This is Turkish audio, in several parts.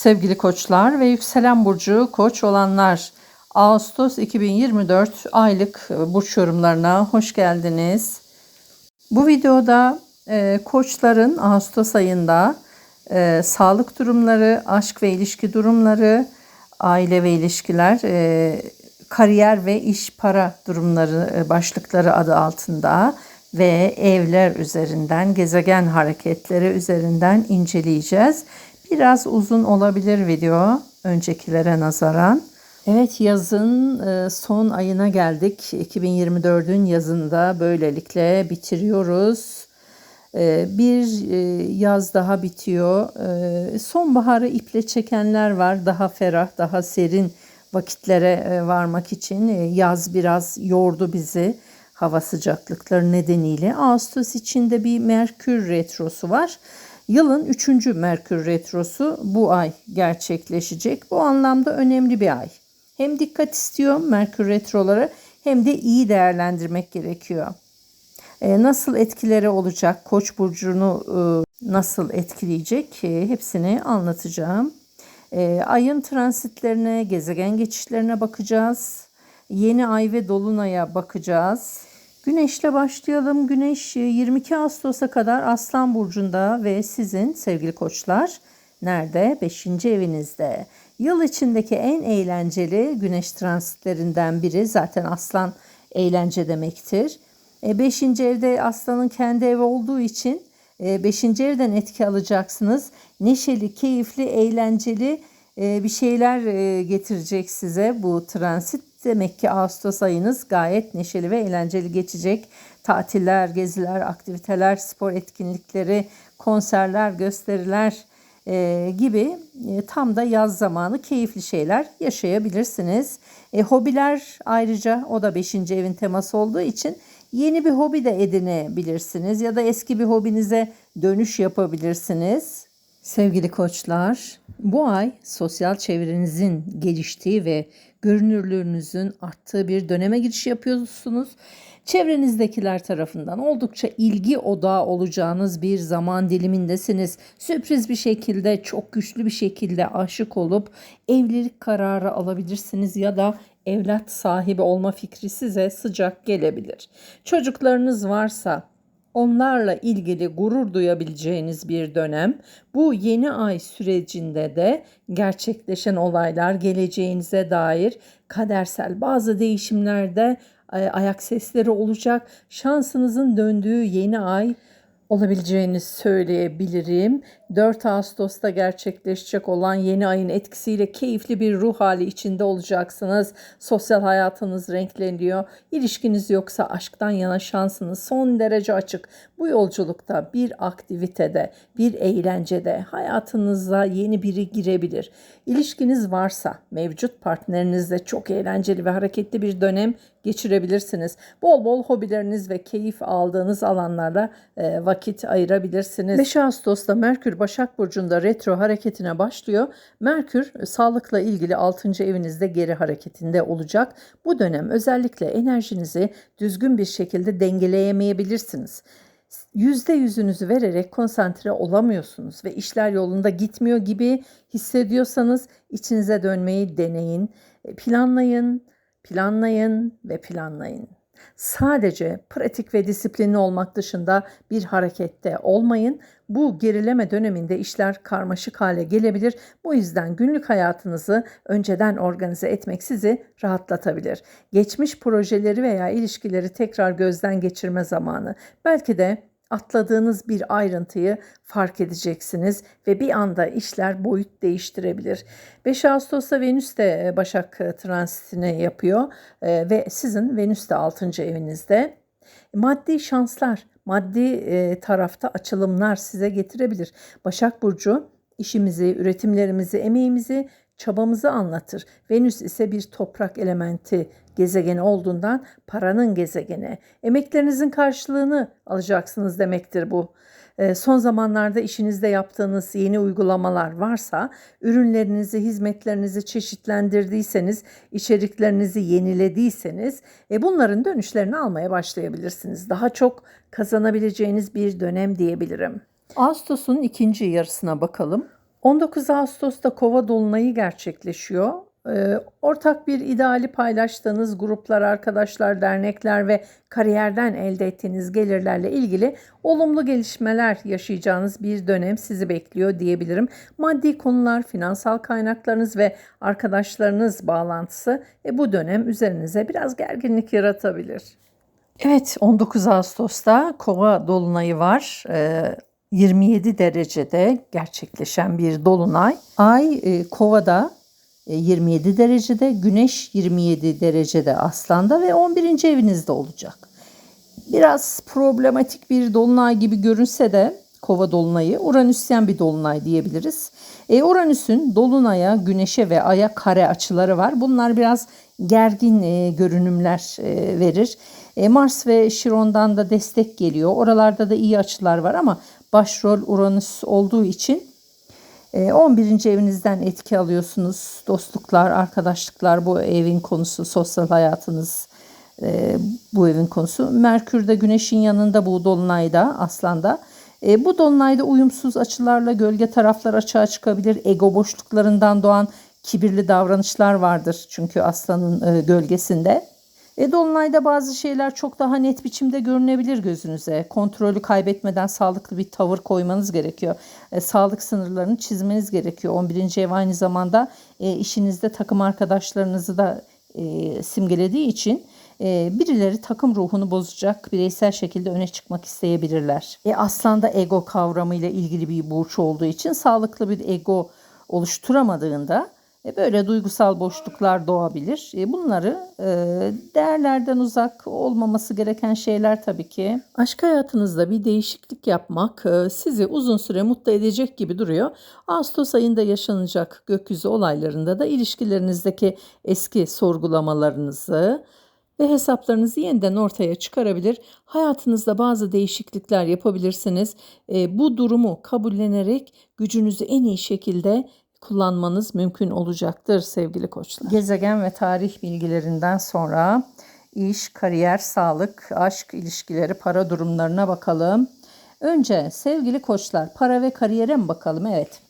Sevgili koçlar ve yükselen burcu koç olanlar Ağustos 2024 aylık burç yorumlarına hoş geldiniz. Bu videoda e, koçların Ağustos ayında e, sağlık durumları, aşk ve ilişki durumları, aile ve ilişkiler, e, kariyer ve iş para durumları e, başlıkları adı altında ve evler üzerinden, gezegen hareketleri üzerinden inceleyeceğiz. Biraz uzun olabilir video öncekilere nazaran. Evet yazın e, son ayına geldik. 2024'ün yazında böylelikle bitiriyoruz. E, Bir e, yaz daha bitiyor. Sonbaharı iple çekenler var. Daha ferah, daha serin vakitlere varmak için. Yaz biraz yordu bizi hava sıcaklıkları nedeniyle. Ağustos içinde bir Merkür retrosu var. Yılın 3. Merkür Retrosu bu ay gerçekleşecek. Bu anlamda önemli bir ay. Hem dikkat istiyor Merkür Retroları hem de iyi değerlendirmek gerekiyor. E, nasıl etkileri olacak, Koç burcunu e, nasıl etkileyecek e, hepsini anlatacağım. E, ayın transitlerine, gezegen geçişlerine bakacağız. Yeni ay ve dolunaya bakacağız. Güneşle başlayalım. Güneş 22 Ağustos'a kadar Aslan Burcu'nda ve sizin sevgili koçlar nerede? 5. evinizde. Yıl içindeki en eğlenceli güneş transitlerinden biri zaten Aslan eğlence demektir. 5. evde Aslan'ın kendi evi olduğu için 5. evden etki alacaksınız. Neşeli, keyifli, eğlenceli bir şeyler getirecek size bu transit. Demek ki Ağustos ayınız gayet neşeli ve eğlenceli geçecek. Tatiller, geziler, aktiviteler, spor etkinlikleri, konserler, gösteriler e, gibi e, tam da yaz zamanı keyifli şeyler yaşayabilirsiniz. E, hobiler ayrıca o da 5. evin teması olduğu için yeni bir hobi de edinebilirsiniz ya da eski bir hobinize dönüş yapabilirsiniz. Sevgili koçlar, bu ay sosyal çevrenizin geliştiği ve görünürlüğünüzün arttığı bir döneme giriş yapıyorsunuz. Çevrenizdekiler tarafından oldukça ilgi odağı olacağınız bir zaman dilimindesiniz. Sürpriz bir şekilde, çok güçlü bir şekilde aşık olup evlilik kararı alabilirsiniz ya da evlat sahibi olma fikri size sıcak gelebilir. Çocuklarınız varsa onlarla ilgili gurur duyabileceğiniz bir dönem. Bu yeni ay sürecinde de gerçekleşen olaylar geleceğinize dair kadersel bazı değişimlerde e, ayak sesleri olacak. Şansınızın döndüğü yeni ay olabileceğini söyleyebilirim. 4 Ağustos'ta gerçekleşecek olan yeni ayın etkisiyle keyifli bir ruh hali içinde olacaksınız. Sosyal hayatınız renkleniyor. İlişkiniz yoksa aşktan yana şansınız son derece açık. Bu yolculukta bir aktivitede, bir eğlencede hayatınıza yeni biri girebilir. İlişkiniz varsa mevcut partnerinizle çok eğlenceli ve hareketli bir dönem geçirebilirsiniz. Bol bol hobileriniz ve keyif aldığınız alanlarda e, vakit ayırabilirsiniz. 5 Ağustos'ta Merkür Başak Burcu'nda retro hareketine başlıyor. Merkür e, sağlıkla ilgili 6. evinizde geri hareketinde olacak. Bu dönem özellikle enerjinizi düzgün bir şekilde dengeleyemeyebilirsiniz yüzde yüzünüzü vererek konsantre olamıyorsunuz ve işler yolunda gitmiyor gibi hissediyorsanız içinize dönmeyi deneyin. E, planlayın, planlayın ve planlayın. Sadece pratik ve disiplinli olmak dışında bir harekette olmayın. Bu gerileme döneminde işler karmaşık hale gelebilir. Bu yüzden günlük hayatınızı önceden organize etmek sizi rahatlatabilir. Geçmiş projeleri veya ilişkileri tekrar gözden geçirme zamanı. Belki de atladığınız bir ayrıntıyı fark edeceksiniz ve bir anda işler boyut değiştirebilir. 5 Ağustos'ta Venüs de e, Başak e, transitini yapıyor e, ve sizin Venüs de 6. evinizde. Maddi şanslar, maddi tarafta açılımlar size getirebilir. Başak Burcu işimizi, üretimlerimizi, emeğimizi çabamızı anlatır. Venüs ise bir toprak elementi gezegeni olduğundan paranın gezegeni. Emeklerinizin karşılığını alacaksınız demektir bu. Ee, son zamanlarda işinizde yaptığınız yeni uygulamalar varsa, ürünlerinizi, hizmetlerinizi çeşitlendirdiyseniz, içeriklerinizi yenilediyseniz e, bunların dönüşlerini almaya başlayabilirsiniz. Daha çok kazanabileceğiniz bir dönem diyebilirim. Ağustos'un ikinci yarısına bakalım. 19 Ağustos'ta Kova dolunayı gerçekleşiyor. Ee, ortak bir ideali paylaştığınız gruplar, arkadaşlar, dernekler ve kariyerden elde ettiğiniz gelirlerle ilgili olumlu gelişmeler yaşayacağınız bir dönem sizi bekliyor diyebilirim. Maddi konular, finansal kaynaklarınız ve arkadaşlarınız bağlantısı e, bu dönem üzerinize biraz gerginlik yaratabilir. Evet 19 Ağustos'ta Kova dolunayı var. Ee, 27 derecede gerçekleşen bir dolunay. Ay e, Kova'da e, 27 derecede, Güneş 27 derecede Aslan'da ve 11. evinizde olacak. Biraz problematik bir dolunay gibi görünse de Kova dolunayı Uranüsyen bir dolunay diyebiliriz. E, Uranüs'ün dolunaya, güneşe ve aya kare açıları var. Bunlar biraz gergin e, görünümler e, verir. E, Mars ve Şiron'dan da destek geliyor. Oralarda da iyi açılar var ama başrol Uranüs olduğu için 11. E, evinizden etki alıyorsunuz. Dostluklar, arkadaşlıklar bu evin konusu, sosyal hayatınız e, bu evin konusu. Merkür de Güneş'in yanında bu dolunayda aslanda. E, bu dolunayda uyumsuz açılarla gölge taraflar açığa çıkabilir. Ego boşluklarından doğan kibirli davranışlar vardır çünkü aslanın gölgesinde. E, Dolunay'da bazı şeyler çok daha net biçimde görünebilir gözünüze. Kontrolü kaybetmeden sağlıklı bir tavır koymanız gerekiyor. E, sağlık sınırlarını çizmeniz gerekiyor. 11. ev aynı zamanda e, işinizde takım arkadaşlarınızı da e, simgelediği için e, birileri takım ruhunu bozacak, bireysel şekilde öne çıkmak isteyebilirler. E, Aslan'da ego kavramıyla ilgili bir burç olduğu için sağlıklı bir ego oluşturamadığında böyle duygusal boşluklar doğabilir. E, bunları e, değerlerden uzak olmaması gereken şeyler tabii ki. Aşk hayatınızda bir değişiklik yapmak sizi uzun süre mutlu edecek gibi duruyor. Ağustos ayında yaşanacak gökyüzü olaylarında da ilişkilerinizdeki eski sorgulamalarınızı ve hesaplarınızı yeniden ortaya çıkarabilir. Hayatınızda bazı değişiklikler yapabilirsiniz. Bu durumu kabullenerek gücünüzü en iyi şekilde kullanmanız mümkün olacaktır sevgili koçlar. Gezegen ve tarih bilgilerinden sonra iş, kariyer, sağlık, aşk ilişkileri, para durumlarına bakalım. Önce sevgili koçlar para ve kariyere mi bakalım? Evet.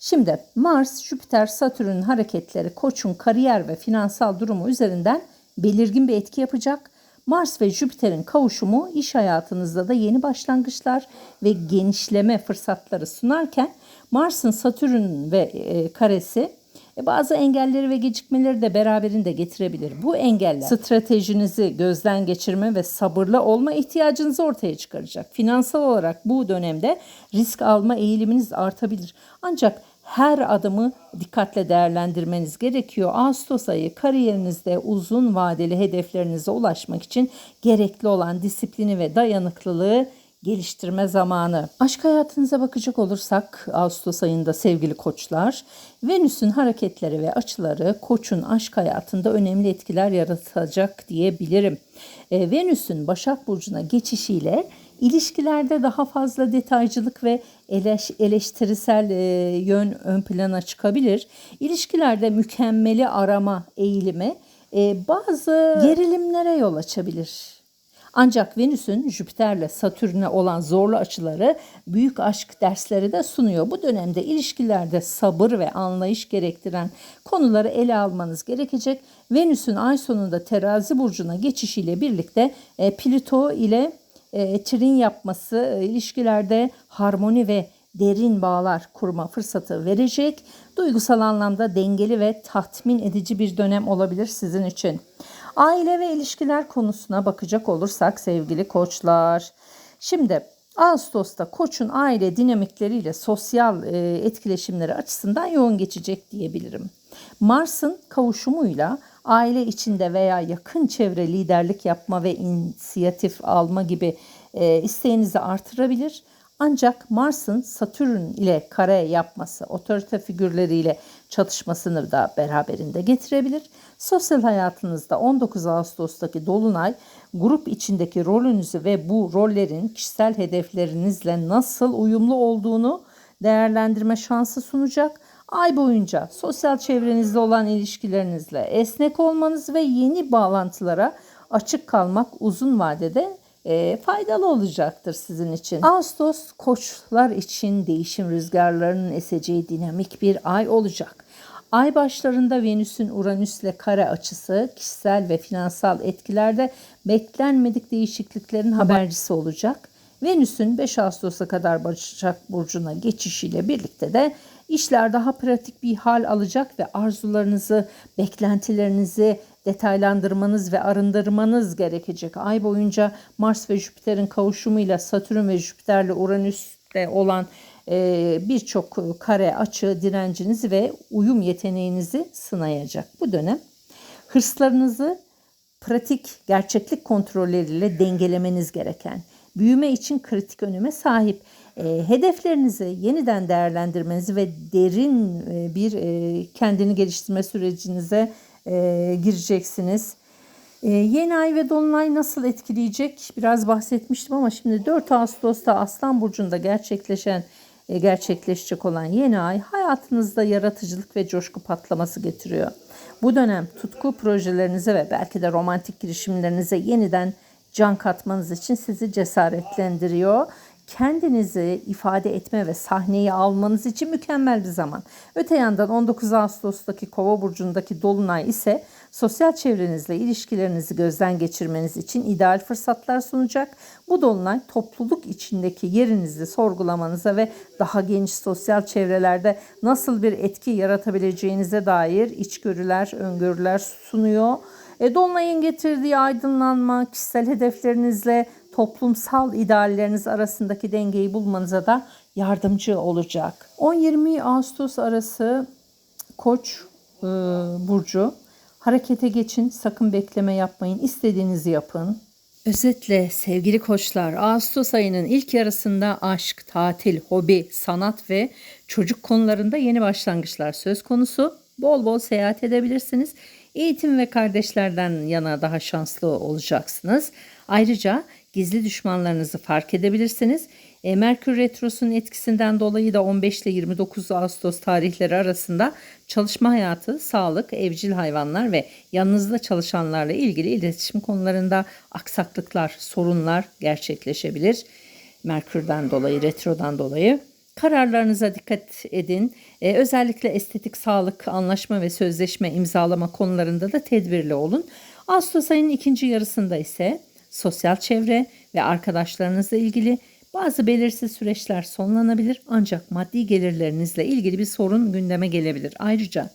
Şimdi Mars, Jüpiter, Satürn hareketleri koçun kariyer ve finansal durumu üzerinden belirgin bir etki yapacak. Mars ve Jüpiter'in kavuşumu iş hayatınızda da yeni başlangıçlar ve genişleme fırsatları sunarken Mars'ın Satürn ve e, karesi e, bazı engelleri ve gecikmeleri de beraberinde getirebilir. Bu engeller stratejinizi gözden geçirme ve sabırlı olma ihtiyacınızı ortaya çıkaracak. Finansal olarak bu dönemde risk alma eğiliminiz artabilir. Ancak her adımı dikkatle değerlendirmeniz gerekiyor. Ağustos ayı kariyerinizde uzun vadeli hedeflerinize ulaşmak için gerekli olan disiplini ve dayanıklılığı geliştirme zamanı. Aşk hayatınıza bakacak olursak Ağustos ayında sevgili koçlar, Venüs'ün hareketleri ve açıları koçun aşk hayatında önemli etkiler yaratacak diyebilirim. E, Venüs'ün Başak Burcu'na geçişiyle ilişkilerde daha fazla detaycılık ve eleş, eleştirisel e, yön ön plana çıkabilir. İlişkilerde mükemmeli arama eğilimi e, bazı gerilimlere yol açabilir. Ancak Venüs'ün Jüpiter'le Satürn'e olan zorlu açıları büyük aşk dersleri de sunuyor. Bu dönemde ilişkilerde sabır ve anlayış gerektiren konuları ele almanız gerekecek. Venüs'ün ay sonunda terazi burcuna geçişiyle birlikte e, Plüto ile e, trin yapması e, ilişkilerde harmoni ve derin bağlar kurma fırsatı verecek. Duygusal anlamda dengeli ve tatmin edici bir dönem olabilir sizin için. Aile ve ilişkiler konusuna bakacak olursak sevgili koçlar. Şimdi Ağustos'ta koçun aile dinamikleriyle sosyal e, etkileşimleri açısından yoğun geçecek diyebilirim. Mars'ın kavuşumuyla aile içinde veya yakın çevre liderlik yapma ve inisiyatif alma gibi e, isteğinizi artırabilir. Ancak Mars'ın Satürn ile kare yapması, otorite figürleriyle çatışmasını da beraberinde getirebilir. Sosyal hayatınızda 19 Ağustos'taki dolunay grup içindeki rolünüzü ve bu rollerin kişisel hedeflerinizle nasıl uyumlu olduğunu değerlendirme şansı sunacak. Ay boyunca sosyal çevrenizde olan ilişkilerinizle esnek olmanız ve yeni bağlantılara açık kalmak uzun vadede e, faydalı olacaktır sizin için. Ağustos koçlar için değişim rüzgarlarının eseceği dinamik bir ay olacak. Ay başlarında Venüs'ün Uranüs'le kare açısı kişisel ve finansal etkilerde beklenmedik değişikliklerin habercisi olacak. Venüs'ün 5 Ağustos'a kadar Başak Burcu'na geçişiyle birlikte de işler daha pratik bir hal alacak ve arzularınızı, beklentilerinizi detaylandırmanız ve arındırmanız gerekecek. Ay boyunca Mars ve Jüpiter'in kavuşumuyla Satürn ve Jüpiter'le Uranüs'te olan e, birçok kare açı direncinizi ve uyum yeteneğinizi sınayacak. Bu dönem hırslarınızı pratik gerçeklik kontrolleriyle dengelemeniz gereken, büyüme için kritik öneme sahip hedeflerinizi yeniden değerlendirmenizi ve derin e, bir e, kendini geliştirme sürecinize e, gireceksiniz. E, yeni ay ve dolunay nasıl etkileyecek? Biraz bahsetmiştim ama şimdi 4 Ağustos'ta Aslan Burcu'nda gerçekleşen gerçekleşecek olan yeni ay hayatınızda yaratıcılık ve coşku patlaması getiriyor. Bu dönem tutku projelerinize ve belki de romantik girişimlerinize yeniden can katmanız için sizi cesaretlendiriyor. Kendinizi ifade etme ve sahneyi almanız için mükemmel bir zaman. Öte yandan 19 Ağustos'taki Kova burcundaki dolunay ise sosyal çevrenizle ilişkilerinizi gözden geçirmeniz için ideal fırsatlar sunacak. Bu dolunay topluluk içindeki yerinizi sorgulamanıza ve daha geniş sosyal çevrelerde nasıl bir etki yaratabileceğinize dair içgörüler, öngörüler sunuyor. E, Dolunay'ın getirdiği aydınlanma, kişisel hedeflerinizle toplumsal idealleriniz arasındaki dengeyi bulmanıza da yardımcı olacak. 10-20 Ağustos arası Koç e, burcu harekete geçin, sakın bekleme yapmayın, istediğinizi yapın. Özetle sevgili koçlar, Ağustos ayının ilk yarısında aşk, tatil, hobi, sanat ve çocuk konularında yeni başlangıçlar söz konusu. Bol bol seyahat edebilirsiniz. Eğitim ve kardeşlerden yana daha şanslı olacaksınız. Ayrıca gizli düşmanlarınızı fark edebilirsiniz. E, Merkür Retrosu'nun etkisinden dolayı da 15 ile 29 Ağustos tarihleri arasında çalışma hayatı, sağlık, evcil hayvanlar ve yanınızda çalışanlarla ilgili iletişim konularında aksaklıklar, sorunlar gerçekleşebilir. Merkür'den dolayı, retrodan dolayı. Kararlarınıza dikkat edin. Ee, özellikle estetik, sağlık, anlaşma ve sözleşme imzalama konularında da tedbirli olun. Ağustos ayının ikinci yarısında ise sosyal çevre ve arkadaşlarınızla ilgili bazı belirsiz süreçler sonlanabilir ancak maddi gelirlerinizle ilgili bir sorun gündeme gelebilir. Ayrıca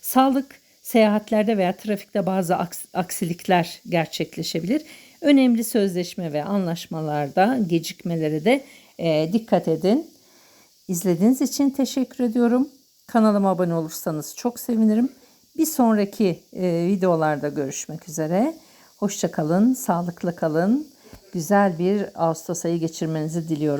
sağlık, seyahatlerde veya trafikte bazı aks- aksilikler gerçekleşebilir. Önemli sözleşme ve anlaşmalarda gecikmelere de e, dikkat edin. İzlediğiniz için teşekkür ediyorum. Kanalıma abone olursanız çok sevinirim. Bir sonraki e, videolarda görüşmek üzere. Hoşça kalın, sağlıklı kalın. Güzel bir Ağustos ayı geçirmenizi diliyorum.